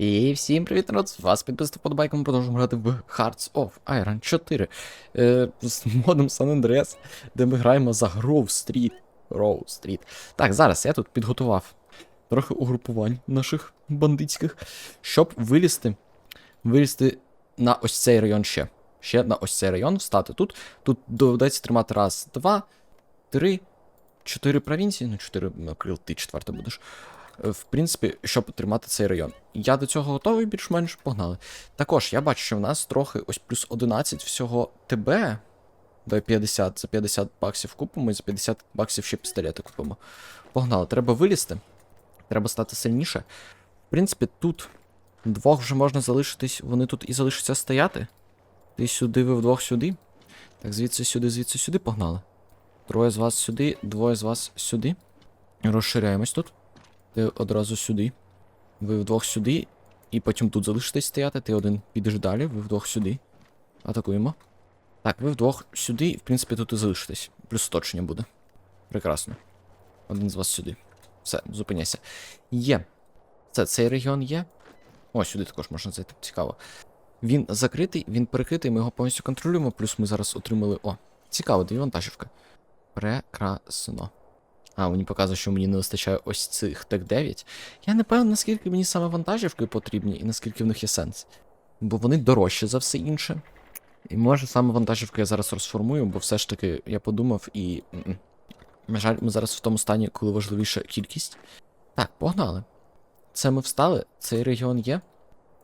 І всім привіт, народ! З вас підписати подобайку, ми продовжуємо грати в Hearts of Iron 4 е, з модом San Andreas, де ми граємо за Grove Street. Grove Street. Так, зараз я тут підготував трохи угрупувань наших бандитських, щоб вилізти, вилізти на ось цей район ще. Ще на ось цей район встати тут. Тут доведеться тримати раз, два, три, чотири провінції. Ну, чотири, ну, крил, ти четверта будеш в принципі, щоб отримати цей район. Я до цього готовий більш-менш погнали. Також я бачу, що в нас трохи ось плюс 11 всього ТБ. Давай 50 за 50 баксів купимо і за 50 баксів ще пістолети купимо. Погнали, треба вилізти. Треба стати сильніше. В принципі, тут двох вже можна залишитись, вони тут і залишаться стояти. Ти сюди, ви вдвох сюди. Так, звідси сюди, звідси сюди погнали. Троє з вас сюди, двоє з вас сюди. Розширяємось тут. Ти одразу сюди. Ви вдвох сюди. І потім тут залишитесь стояти. Ти один підеш далі, ви вдвох сюди. Атакуємо. Так, ви вдвох сюди, і в принципі тут і залишитесь. Плюс оточення буде. Прекрасно. Один з вас сюди. Все, зупиняйся. Є. Це цей регіон є. О, сюди також можна зайти. Цікаво. Він закритий, він перекритий, ми його повністю контролюємо, плюс ми зараз отримали. О, цікаво, дві вантажівка. Прекрасно. А, мені показує, що мені не вистачає ось цих тек 9. Я не певен, наскільки мені саме вантажівки потрібні і наскільки в них є сенс. Бо вони дорожчі за все інше. І може саме вантажівку я зараз розформую, бо все ж таки я подумав і. На жаль, ми зараз в тому стані, коли важливіша кількість. Так, погнали. Це ми встали, цей регіон є.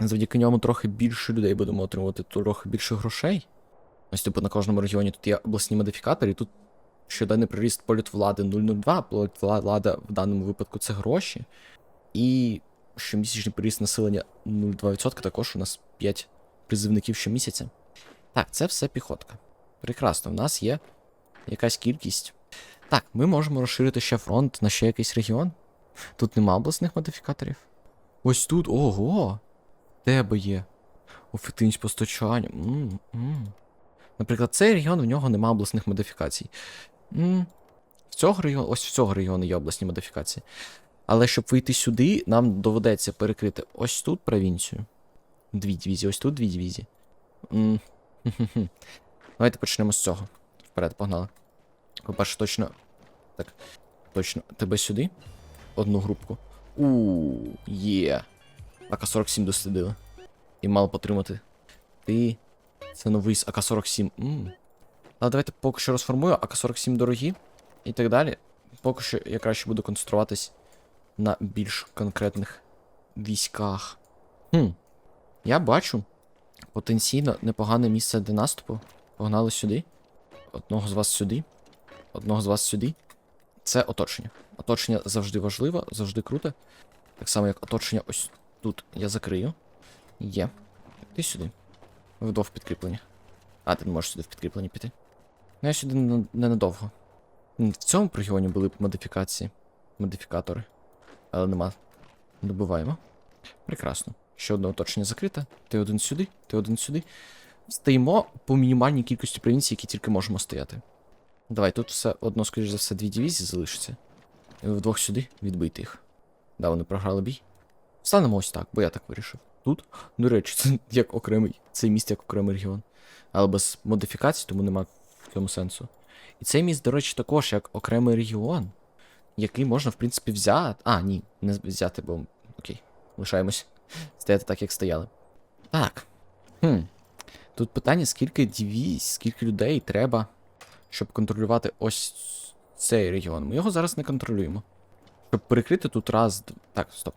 Завдяки ньому трохи більше людей будемо отримувати трохи більше грошей. Ось типу на кожному регіоні тут є обласні модифікатори, і тут щоденний приріст політ влади 002, політ вла- влада в даному випадку це гроші. І щомісячний приріст населення 0,2% також у нас 5 призивників щомісяця. Так, це все піхотка. Прекрасно, в нас є якась кількість. Так, ми можемо розширити ще фронт на ще якийсь регіон. Тут нема обласних модифікаторів. Ось тут, ого! Тебе є. Ефективність постачання. м м Наприклад, цей регіон в нього нема обласних модифікацій. М, В цього регіону, ось в цього регіону є обласні модифікації. Але щоб вийти сюди, нам доведеться перекрити ось тут провінцію. Дві дивізії, ось тут дві дивізії. Давайте почнемо з цього. Вперед, погнали. По-перше, точно. Так. Точно. Тебе сюди. Одну групку. У є. АК-47 дослідили. І мало потримати. Ти. Це новий з АК-47. Але давайте поки що розформую, АК-47 дорогі і так далі. Поки що я краще буду концентруватись на більш конкретних військах. Хм. Я бачу потенційно непогане місце для наступу. Погнали сюди. Одного з вас сюди. Одного з вас сюди. Це оточення. Оточення завжди важливо, завжди круто. Так само, як оточення ось тут я закрию. Є. Ти сюди. Ви вдвох в підкріпленні. А, ти не можеш сюди в підкріплені піти. Ну, я сюди ненадовго. В цьому регіоні були б модифікації. Модифікатори. Але нема. Добуваємо. Прекрасно. Ще одне оточення закрите. Ти один сюди, ти один сюди. Стоїмо по мінімальній кількості провінцій, які тільки можемо стояти. Давай, тут все одно, скоріш за все, дві дивізії залишиться. Вдвох сюди відбийте їх. Да, вони програли бій. Станемо ось так, бо я так вирішив. Тут, до речі, це як окремий, цей міст як окремий регіон. Але без модифікацій, тому нема в цьому сенсу. І цей міст, до речі, також як окремий регіон, який можна, в принципі, взяти. А, ні, не взяти, бо. Окей, лишаємось. Стояти так, як стояли. Так. Хм. Тут питання, скільки дивізій, скільки людей треба, щоб контролювати ось цей регіон. Ми його зараз не контролюємо. Щоб перекрити тут раз. Так, стоп.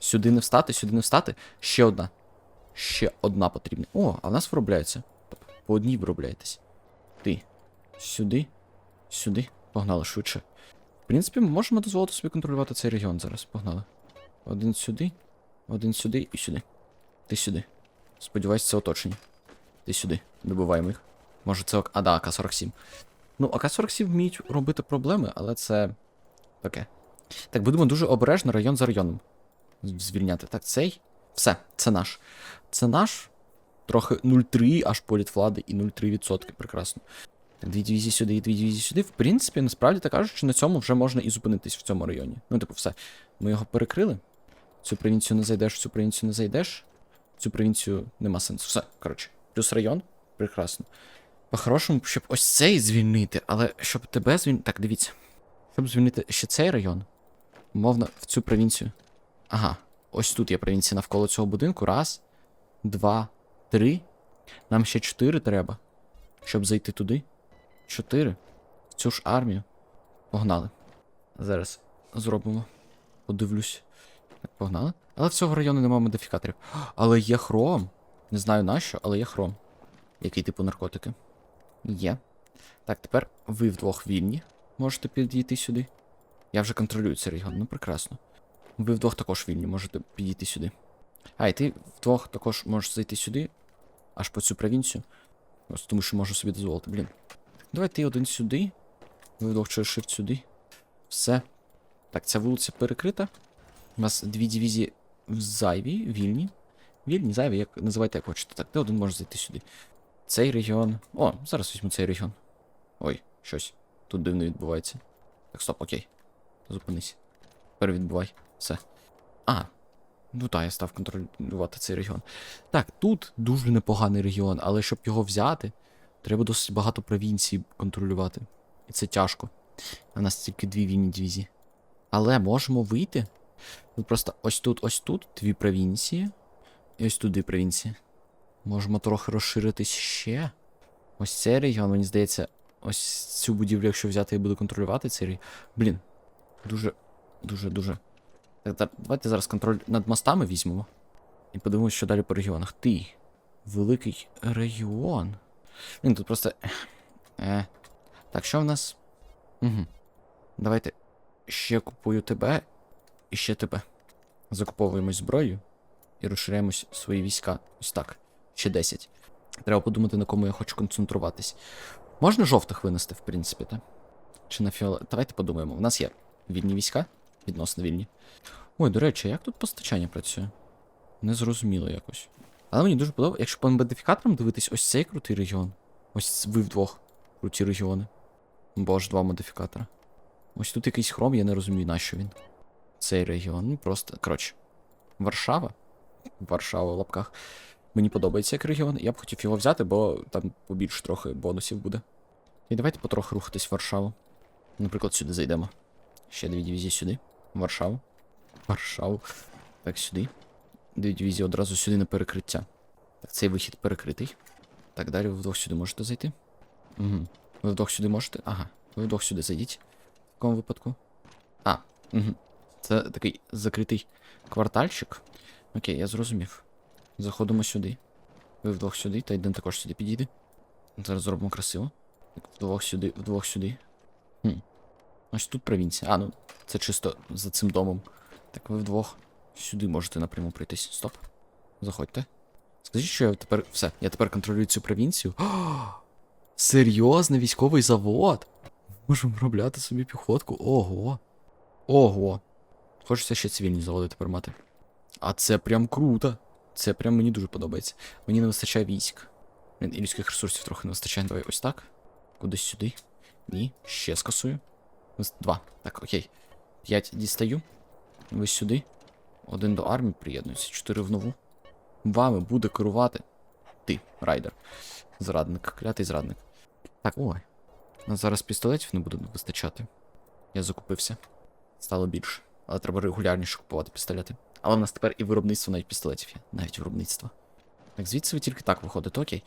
Сюди не встати, сюди не встати. Ще одна. Ще одна потрібна. О, а в нас виробляється. Тобто, По одній виробляєтесь. Ти. Сюди. Сюди. Погнали швидше. В принципі, ми можемо дозволити собі контролювати цей регіон зараз. Погнали. Один сюди, один сюди і сюди. Ти сюди. Сподіваюсь, це оточення. Ти сюди. Добиваємо їх. Може це ок- А, да, АК-47. Ну, АК-47 вміють робити проблеми, але це. таке. Так, будемо дуже обережно район за районом звільняти. Так, цей. Все, це наш. Це наш. Трохи 0,3 аж політ влади і 0,3%. Прекрасно. Дві дивізії сюди і дві дивізії сюди. В принципі, насправді так кажучи, на цьому вже можна і зупинитись в цьому районі. Ну, типу, все. Ми його перекрили. цю провінцію не зайдеш, цю провінцію не зайдеш. Цю провінцію нема сенсу. Все, коротше. Плюс район. Прекрасно. По-хорошому, щоб ось цей звільнити, але щоб тебе звільнити. Так, дивіться. Щоб звільнити ще цей район, мовно, в цю провінцію. Ага, ось тут є провінція навколо цього будинку. Раз, два, три. Нам ще чотири треба. Щоб зайти туди. Чотири. Цю ж армію. Погнали. Зараз зробимо. Подивлюсь. Погнали. Але в цього району немає модифікаторів. Але є хром. Не знаю нащо, але є хром. Який типу наркотики. Є. Так, тепер ви вдвох вільні. Можете підійти сюди. Я вже контролюю цей регіон, ну прекрасно. Ви вдвох також вільні, можете підійти сюди. А, і ти вдвох також можеш зайти сюди, аж по цю провінцію. Просто тому що можу собі дозволити, блін. Давай ти один сюди. Ви вдвох через shift сюди. Все. Так, ця вулиця перекрита. У нас дві дивізії в зайві, вільні. Вільні, зайві, як називайте як хочете. Так, ти один може зайти сюди. Цей регіон. О, зараз візьму цей регіон. Ой, щось. Тут дивно відбувається. Так, стоп, окей. Зупинись. Тепер відбувай. Все. А. Ну так, я став контролювати цей регіон. Так, тут дуже непоганий регіон, але щоб його взяти, треба досить багато провінцій контролювати. І це тяжко. У нас тільки дві вільні дивізії. Але можемо вийти. Тут просто ось тут, ось тут дві провінції. І ось тут дві провінції. Можемо трохи розширитись ще. Ось цей регіон, мені здається, ось цю будівлю, якщо взяти, я буду контролювати цей регіон. Блін. Дуже, дуже, дуже. Давайте зараз контроль над мостами візьмемо. І подивимося, що далі по регіонах. Ти. Великий регіон. Він тут просто. Е. Так, що в нас? Угу. Давайте ще купую тебе і ще тебе. Закуповуємось зброю і розширяємось свої війська. Ось так. Ще 10. Треба подумати, на кому я хочу концентруватись. Можна жовтих винести, в принципі, так? Чи на фіолет. Давайте подумаємо. У нас є вільні війська, відносно вільні. Ой, до речі, як тут постачання працює? Незрозуміло якось. Але мені дуже подобається, якщо по модифікаторам дивитись, ось цей крутий регіон. Ось ви вдвох круті регіони. Боже, два модифікатора. Ось тут якийсь хром, я не розумію, на що він. Цей регіон. Ну просто. Коротше. Варшава. Варшава в лапках. Мені подобається як регіон. Я б хотів його взяти, бо там побільше трохи бонусів буде. І давайте потрохи рухатись в Варшаву. Наприклад, сюди зайдемо. Ще дві дивізії сюди. В Варшаву. Варшаву. Так, сюди. Дві дивізії одразу сюди на перекриття. Так, цей вихід перекритий. Так, далі ви вдвох сюди можете зайти. Угу. Ви вдвох сюди можете? Ага. Ви вдвох сюди зайдіть. В такому випадку. А, угу. Це такий закритий квартальчик. Окей, я зрозумів. Заходимо сюди. Ви вдвох сюди, та йден також сюди підійде. Зараз зробимо красиво. Так, вдвох сюди, вдвох сюди. Хм. Ось тут провінція. А, ну, це чисто за цим домом. Так, ви вдвох сюди можете напряму пройтись. Стоп. Заходьте. Скажіть, що я тепер. Все, я тепер контролюю цю провінцію. О, серйозний військовий завод. Можемо виробляти собі піхотку. Ого. Ого. Хочеться ще цивільні заводи тепер мати. А це прям круто. Це прям мені дуже подобається. Мені не вистачає військ. І людських ресурсів трохи не вистачає. Давай ось так. Кудись сюди. Ні. Ще скасую. Два. Так, окей. П'ять дістаю. Ви сюди. Один до армії приєднується. Чотири в нову. Вами буде керувати. Ти, райдер. Зрадник, клятий зрадник. Так, ой. Нас зараз пістолетів не буде вистачати. Я закупився. Стало більше. Але треба регулярніше купувати пістолети. Але в нас тепер і виробництво навіть пістолетів є. Навіть виробництво. Так, звідси ви тільки так виходите, окей.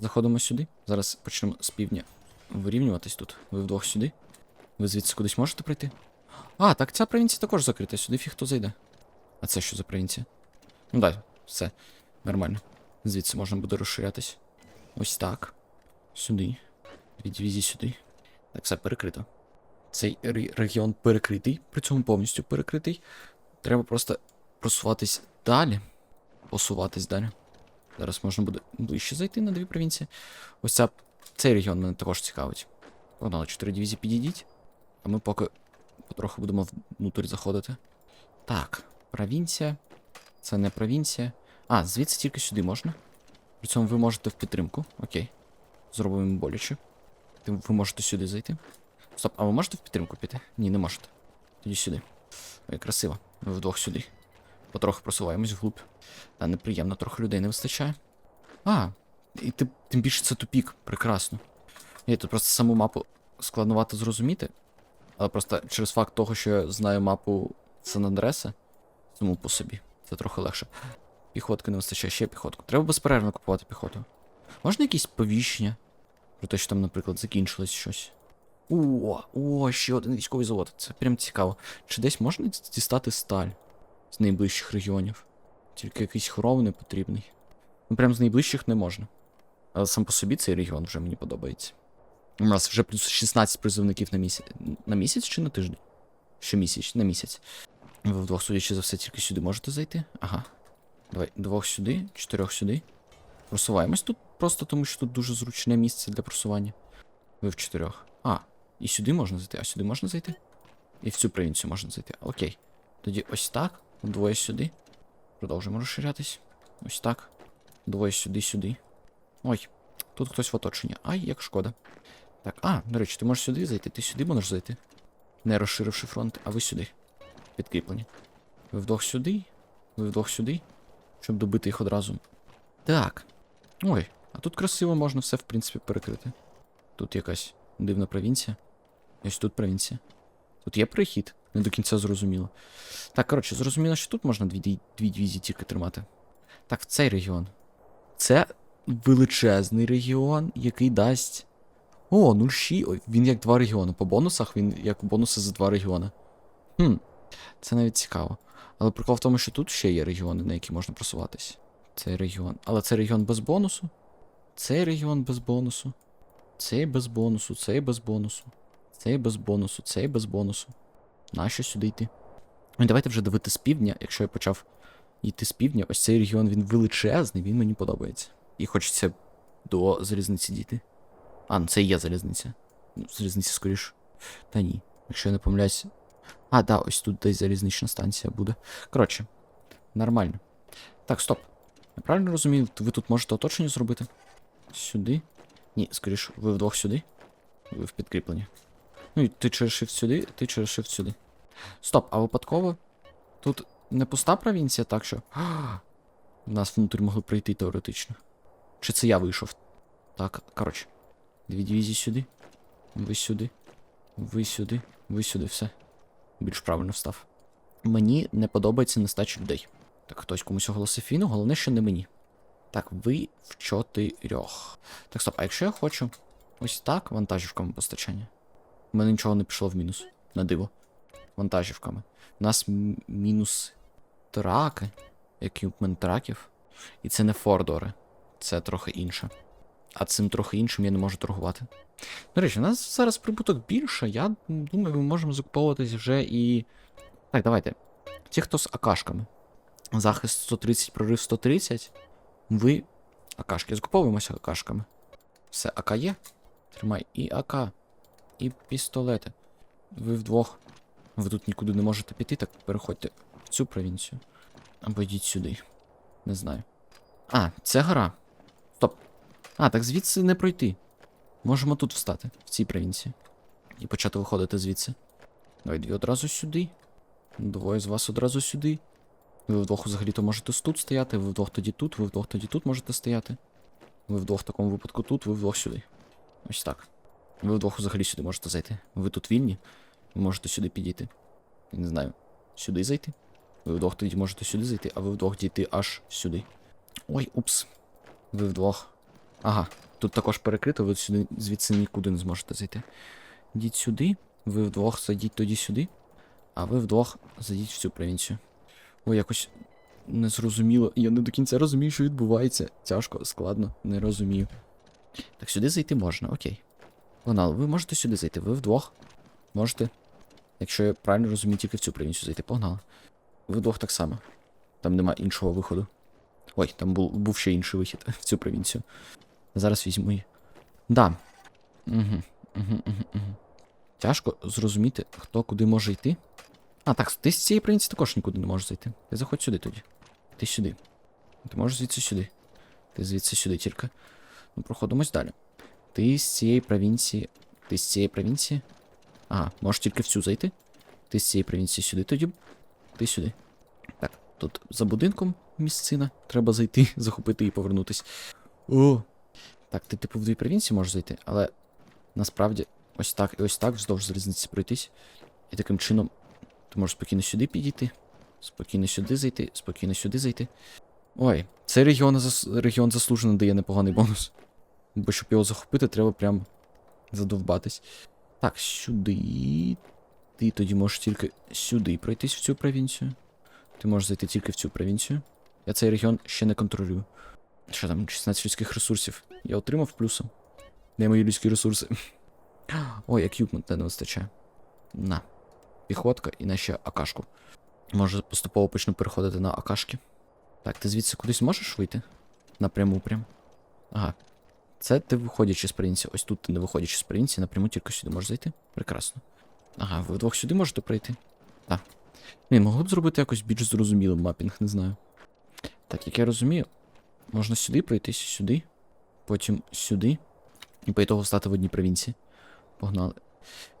Заходимо сюди. Зараз почнемо з півдня вирівнюватись тут. Ви вдвох сюди. Ви звідси кудись можете прийти? А, так ця провінція також закрита. Сюди фіг хто зайде. А це що за провінція? Ну да, все. Нормально. Звідси можна буде розширятись. Ось так. Сюди. Дві дивізії сюди. Так, все перекрито. Цей регіон перекритий, при цьому повністю перекритий. Треба просто просуватись далі. Посуватись далі. Зараз можна буде ближче зайти на дві провінції. Ось ця, цей регіон мене також цікавить. Погнали, 4 дивізії підійдіть. А ми поки потроху будемо внутрі заходити. Так, провінція. Це не провінція. А, звідси тільки сюди можна. При цьому ви можете в підтримку. Окей. Зробимо боляче. Ви можете сюди зайти. Стоп, а ви можете в підтримку піти? Ні, не можете. Тоді сюди. Ой, красиво. Ви вдвох сюди. потроху просуваємось вглуб. Та неприємно, трохи людей не вистачає. А, і тим, більше це тупік, прекрасно. Ні, тут просто саму мапу складнувато зрозуміти. Але просто через факт того, що я знаю мапу Сан-Андреса, тому по собі. Це трохи легше. Піхотки не вистачає, ще піхотку. Треба безперервно купувати піхоту. Можна якісь повіщення? Про те, що там, наприклад, закінчилось щось. О, о, ще один військовий завод. Це прям цікаво. Чи десь можна дістати сталь з найближчих регіонів? Тільки якийсь хром не потрібний. Ну, прям з найближчих не можна. Але сам по собі цей регіон вже мені подобається. У нас вже плюс 16 призовників на місяць. На місяць чи на тиждень? Щомісяць, на місяць. Ви вдвох, судячи за все, тільки сюди можете зайти? Ага. Давай, двох сюди, чотирьох сюди. Просуваємось тут просто тому, що тут дуже зручне місце для просування. Ви в чотирьох. А, і сюди можна зайти, а сюди можна зайти? І в цю провінцію можна зайти. Окей. Тоді ось так. Двоє сюди. Продовжуємо розширятись. Ось так. Двоє сюди, сюди. Ой, тут хтось в оточенні. Ай, як шкода. Так, а, до речі, ти можеш сюди зайти, ти сюди можеш зайти. Не розширивши фронт, а ви сюди. Підкріплені. Ви вдвох сюди, ви вдвох сюди, щоб добити їх одразу. Так. Ой, а тут красиво можна все, в принципі, перекрити. Тут якась дивна провінція. Ось тут провінція. Тут є перехід, не до кінця зрозуміло. Так, коротше, зрозуміло, що тут можна дві, дві, дивізії тільки тримати. Так, цей регіон. Це величезний регіон, який дасть. О, 0,6. Він як два регіони. По бонусах він як бонуси за два регіони. Хм, це навіть цікаво. Але прикол в тому, що тут ще є регіони, на які можна просуватись. Цей регіон. Але це регіон без бонусу. Цей регіон без бонусу. Цей без бонусу, цей без бонусу. Цей без бонусу, цей без бонусу. Нащо сюди йти? Ну, давайте вже дивити з півдня, якщо я почав йти з півдня, ось цей регіон він величезний, він мені подобається. І хочеться до залізниці дійти. А, ну це і є залізниця. Ну, залізниця скоріш. Та ні. Якщо я не помиляюсь. А, да, ось тут десь залізнична станція буде. Коротше, нормально. Так, стоп. Я правильно розумію, ви тут можете оточення зробити? Сюди. Ні, скоріш, ви вдвох сюди. Ви в підкріпленні. Ну і ти черешив сюди, ти черешив сюди. Стоп, а випадково? Тут не пуста провінція, так що. В нас внутрі могли прийти теоретично. Чи це я вийшов? Так, коротше. Дві дивізії сюди. Ви сюди. Ви сюди. Ви сюди, все. Більш правильно встав. Мені не подобається нестача людей. Так, хтось комусь оголосив війну, головне, що не мені. Так, ви в чотирьох. Так, стоп, а якщо я хочу ось так вантажівками постачання? У мене нічого не пішло в мінус. На диво. Вантажівками. У нас мінус траки. Еквіпмент траків. І це не фордори. Це трохи інше. А цим трохи іншим я не можу торгувати. До речі, у нас зараз прибуток більше. Я думаю, ми можемо закуповуватись вже і. Так, давайте. Ті, хто з акашками. Захист 130, прорив 130. Ви. Акашки. Закуповуємося акашками. Все, АК є? Тримай. І АК. І пістолети. Ви вдвох. Ви тут нікуди не можете піти, так переходьте в цю провінцію. Або йдіть сюди. Не знаю. А, це гора. Стоп. А, так звідси не пройти. Можемо тут встати, в цій провінції. І почати виходити звідси. Давай дві одразу сюди. Двоє з вас одразу сюди. Ви вдвох взагалі-то можете тут стояти, ви вдвох тоді тут, ви вдвох тоді тут можете стояти. Ви вдвох в такому випадку тут, ви вдвох сюди. Ось так. Ви вдвох взагалі сюди можете зайти. Ви тут вільні, ви можете сюди підійти. Я не знаю. Сюди зайти. Ви вдвох тоді можете сюди зайти, а ви вдвох дійти аж сюди. Ой, упс. Ви вдвох. Ага, тут також перекрито, ви сюди звідси нікуди не зможете зайти. Йдіть сюди, ви вдвох зайдіть тоді сюди, а ви вдвох зайдіть в цю провінцію. Ой, якось незрозуміло. Я не до кінця розумію, що відбувається. Тяжко, складно, не розумію. Так, сюди зайти можна, окей. Погнали, ви можете сюди зайти, ви вдвох. Можете. Якщо я правильно розумію, тільки в цю провінцію зайти, погнали. Ви вдвох так само. Там нема іншого виходу. Ой, там був, був ще інший вихід в цю провінцію. Зараз візьму її. Да. Угу, угу, угу. Тяжко зрозуміти, хто куди може йти. А, так, ти з цієї провінції також нікуди не можеш зайти. Ти заходь сюди тоді. Ти сюди. Ти можеш звідси сюди. Ти звідси сюди тільки. Ну, проходимось далі. Ти з цієї провінції. Ти з цієї провінції. Ага, можеш тільки в цю зайти. Ти з цієї провінції сюди тоді. Ти сюди. Так, Тут за будинком місцина. Треба зайти, захопити і повернутись. О! Так, ти типу в дві провінції можеш зайти, але насправді ось так і ось так вздовж залізниці пройтись. І таким чином ти можеш спокійно сюди підійти, спокійно сюди зайти, спокійно сюди зайти. Ой, цей регіон, зас... регіон заслужено дає непоганий бонус. Бо щоб його захопити, треба прям задовбатись. Так, сюди. Ти тоді можеш тільки сюди пройтись в цю провінцію. Ти можеш зайти тільки в цю провінцію. Я цей регіон ще не контролюю. Що там, 16 людських ресурсів. Я отримав плюсом. Де мої людські ресурси? Ой, еквіпмент не вистачає. На. Піхотка і на ще акашку. Може поступово почну переходити на акашки. Так, ти звідси кудись можеш вийти? Напряму прям. Ага. Це ти виходячи з провінції. Ось тут ти не виходячи з провінції, напряму тільки сюди можеш зайти. Прекрасно. Ага, ви вдвох сюди можете пройти? Так. Ні, могли б зробити якось більш зрозумілим мапінг, не знаю. Так, як я розумію, можна сюди пройтись, сюди, потім сюди, і по ітогу стати в одній провінції. Погнали.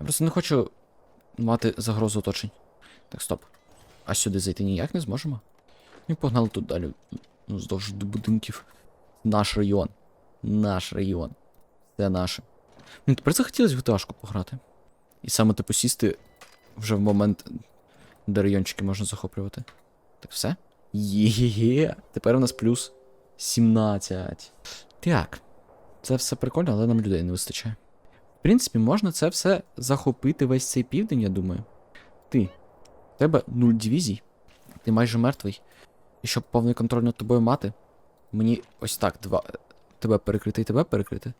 Я просто не хочу мати загрозу оточень. Так, стоп. А сюди зайти ніяк не зможемо. І погнали тут далі. Ну, здовж до будинків. Наш район. Наш район. Це наше. Ну, тепер захотілося в GTA пограти. І саме типу сісти вже в момент, де райончики можна захоплювати. Так все? Є. Тепер у нас плюс 17. Так. Це все прикольно, але нам людей не вистачає. В принципі, можна це все захопити весь цей південь, я думаю. Ти. В тебе нуль дивізій. Ти майже мертвий. І щоб повний контроль над тобою мати, мені ось так два. Тебе перекрити і тебе перекрити.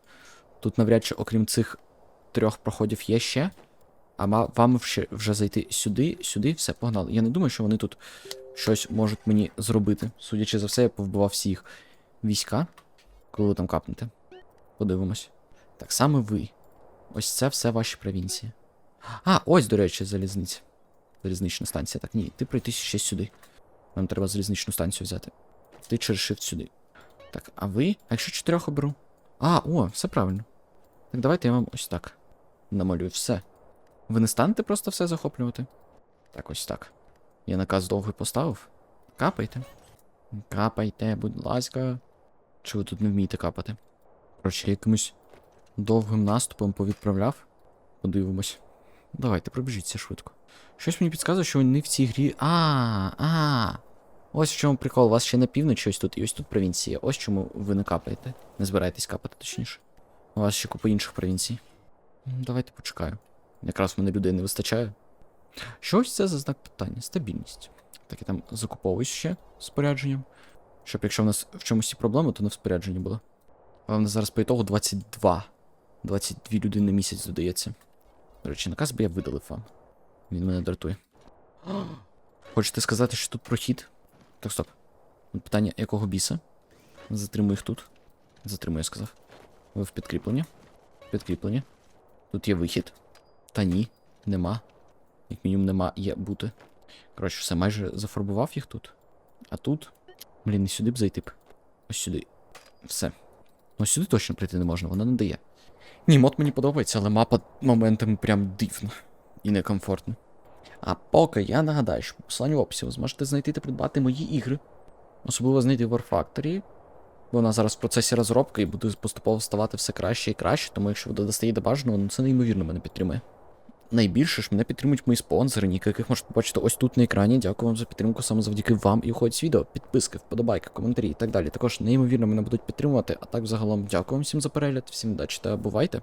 Тут навряд чи, окрім цих трьох проходів, є ще. А вам ще вже зайти сюди, сюди, все, погнали. Я не думаю, що вони тут щось можуть мені зробити. Судячи за все, я повбивав всі їх війська, коли ви там капнете. Подивимось. Так саме ви. Ось це все ваші провінції. А, ось, до речі, залізниця. Залізнична станція. Так, ні, ти пройтись ще сюди. Нам треба залізничну станцію взяти. Ти через shift сюди. Так, а ви? А якщо чотирьох оберу? А, о, все правильно. Так, давайте я вам ось так намалюю все. Ви не станете просто все захоплювати? Так, ось так. Я наказ довгий поставив. Капайте. Капайте, будь ласка. Чи ви тут не вмієте капати? Коротше, якимось довгим наступом повідправляв. Подивимось. Давайте, пробіжіться швидко. Щось мені підказує, що вони в цій грі. А, а. Ось в чому прикол. У вас ще на півночі ось тут, і ось тут провінція. Ось чому ви не капаєте. Не збираєтесь капати, точніше. У вас ще купа інших провінцій. Давайте почекаю. Якраз в мене людей не вистачає. Що ось це за знак питання? Стабільність. Так, я там закуповуюсь ще спорядженням. Щоб якщо в нас в чомусь є проблеми, то не в спорядженні було. А в нас зараз по ітогу 22. 22 людини на місяць додається. До речі, наказ би я видалив вам. Він мене дратує. Хочете сказати, що тут прохід? Так, стоп. Питання, якого біса? Затримую їх тут. Затримую, я сказав. Ви в підкріплення. Підкріплення. Тут є вихід. Та ні, нема. Як мінімум нема є бути. Коротше, все, майже зафарбував їх тут. А тут. Блін, і сюди б зайти б. Ось сюди. Все. Ну сюди точно прийти не можна, вона не дає. Ні, мод мені подобається, але мапа моментами прям дивна і некомфортна. А поки я нагадаю, що по посиланню в описі ви зможете знайти та придбати мої ігри. Особливо знайти War Factory. Вона зараз в процесі розробки і буде поступово ставати все краще і краще, тому якщо ви додасте її до бажаного, ну це неймовірно мене підтримує. Найбільше ж мене підтримують мої спонсори, яких можете побачити ось тут на екрані. Дякую вам за підтримку саме завдяки вам і уходять відео, підписки, вподобайки, коментарі і так далі. Також неймовірно мене будуть підтримувати. А так, загалом, дякую вам всім за перегляд, всім удачі та бувайте!